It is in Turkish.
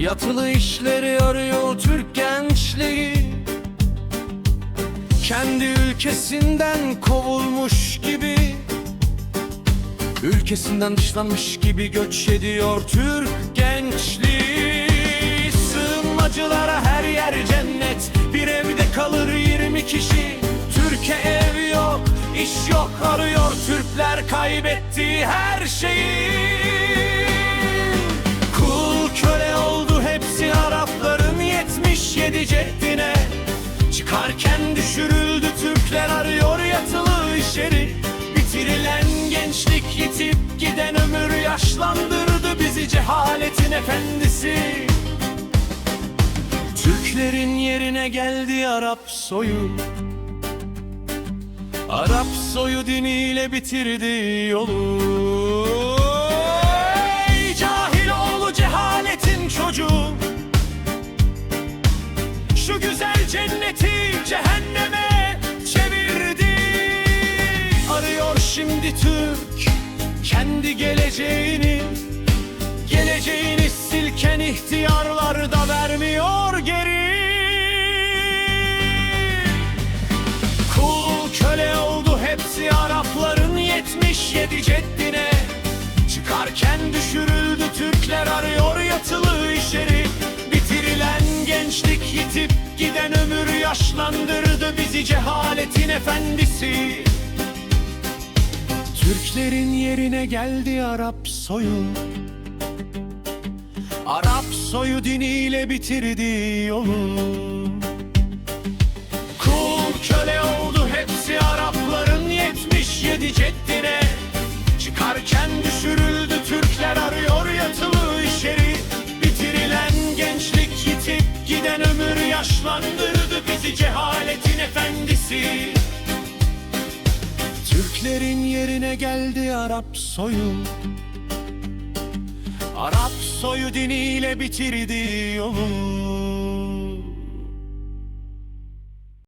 Yatılı işleri arıyor Türk gençliği. Kendi ülkesinden kovulmuş gibi Ülkesinden dışlanmış gibi göç ediyor Türk gençliği. Sığınmacılara her yer cennet Bir evde kalır 20 kişi. Türkiye ev yok, iş yok arıyor Türkler kaybettiği her şeyi. İşeri Bitirilen gençlik yitip giden ömür yaşlandırdı bizi cehaletin efendisi. Türklerin yerine geldi Arap soyu. Arap soyu diniyle bitirdi yolu. Ey cahil oğlu cehaletin çocuğu. Şu güzel cenneti şimdi Türk kendi geleceğini Geleceğini silken ihtiyarlar da vermiyor geri. Kul köle oldu hepsi Arapların 77 ceddine. Çıkarken düşürüldü Türkler arıyor yatılı işleri. Bitirilen gençlik yitip giden ömür yaşlandırdı bizi cehaletin efendisi Türklerin yerine geldi Arap soyu. Arap soyu diniyle bitirdi yolu. Kul köle oldu hepsi Arapların 77 ceddine. Çıkarken düşürüldü yerine geldi Arap soyu. Arap soyu diniyle bitirdi yolu